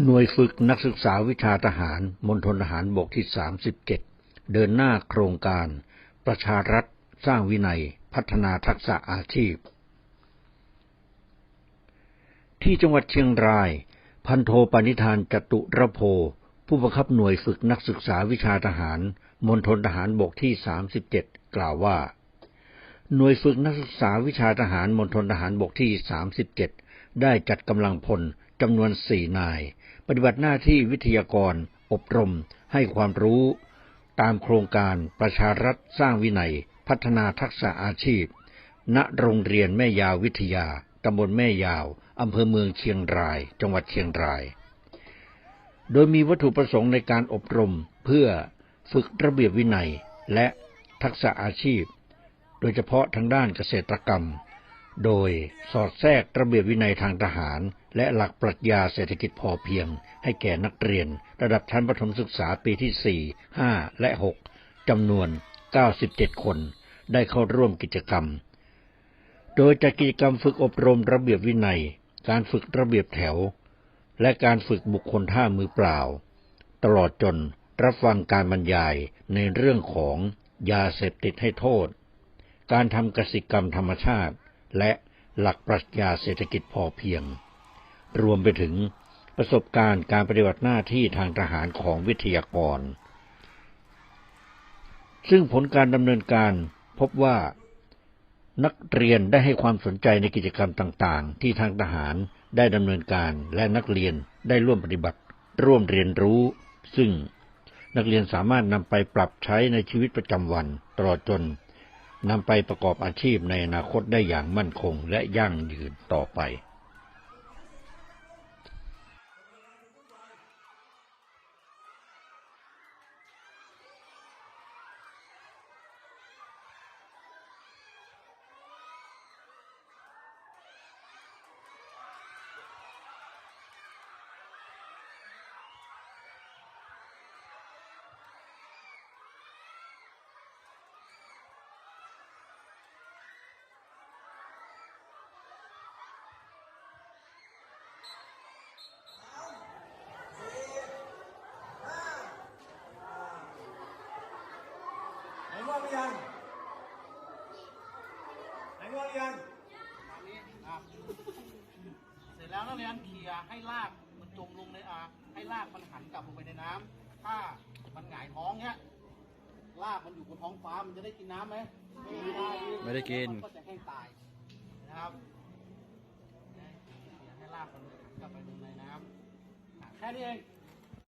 หน่วยฝึกนักศึกษาวิชาทหารมณฑลทหารบกที่ 37 เดินหน้าโครงการ ประชารัฐสร้างวินัย พัฒนาทักษะอาชีพ ที่จังหวัดเชียงราย พันโทปณิธานจตุระโพ ผู้บังคับหน่วยฝึกนักศึกษาวิชาทหารมณฑลทหารบกที่ 37 กล่าวว่า หน่วยฝึกนักศึกษาวิชาทหารมณฑลทหารบกที่ 37 ได้จัดกำลังพล จำนวนสี่นาย ปฏิบัติหน้าที่วิทยากร อบรม ให้ความรู้ ตามโครงการประชารัฐสร้างวินัย พัฒนาทักษะอาชีพ ณโรงเรียนแม่ยาววิทยาตำบลแม่ยาวอำเภอเมืองเชียงราย จังหวัดเชียงราย โดยมีวัตถุประสงค์ในการอบรมเพื่อฝึกระเบียบวินัยและทักษะอาชีพ โดยเฉพาะทางด้านเกษตรกรรม โดยสอดแทรกระเบียบวินัยทางทหาร และหลักปรัชญาเศรษฐกิจพอเพียง ให้แก่นักเรียน ระดับชั้นประถมศึกษาปีที่ 4 5 และ 6 จำนวน 97 คน ได้เข้าร่วมกิจกรรม โดยจัดกิจกรรมฝึกอบรมระเบียบวินัย การฝึกระเบียบแถว และการฝึกบุคคลท่ามือเปล่า ตลอดจนรับฟังการบรรยายในเรื่องของยาเสพติดให้โทษ การทำกสิกรรมธรรมชาติ และหลักปรัชญาเศรษฐกิจพอเพียง รวมไปถึงประสบการณ์การปฏิบัติหน้าที่ทางทหารของวิทยากร ซึ่งผลการดำเนินการพบว่านักเรียนได้ให้ความสนใจในกิจกรรมต่างๆ ที่ทางทหารได้ดำเนินการและนักเรียนได้ร่วมปฏิบัติ ร่วมเรียนรู้ ซึ่งนักเรียนสามารถนำไปปรับใช้ในชีวิตประจำวันตลอดจน นำไปประกอบอาชีพในอนาคตได้อย่างมั่นคงและยั่งยืนต่อไป หนง่วงหรือยังไหนง่วงหรือยังครับเสร็จแล้วนักเรียนเขี่ยให้ลากมันจมลงในอ่าให้ลากมันหันกลับลงไปในน้ำถ้ามันหงายท้องเนี้ยลากมันอยู่บนท้องฟ้ามันจะได้กินน้ำไหมไม่ได้ไม่ได้กินก็จะแห้งตายนะครับเขี่ยให้ลากมันหันกลับไปลงในน้ำอะแค่นี้เอง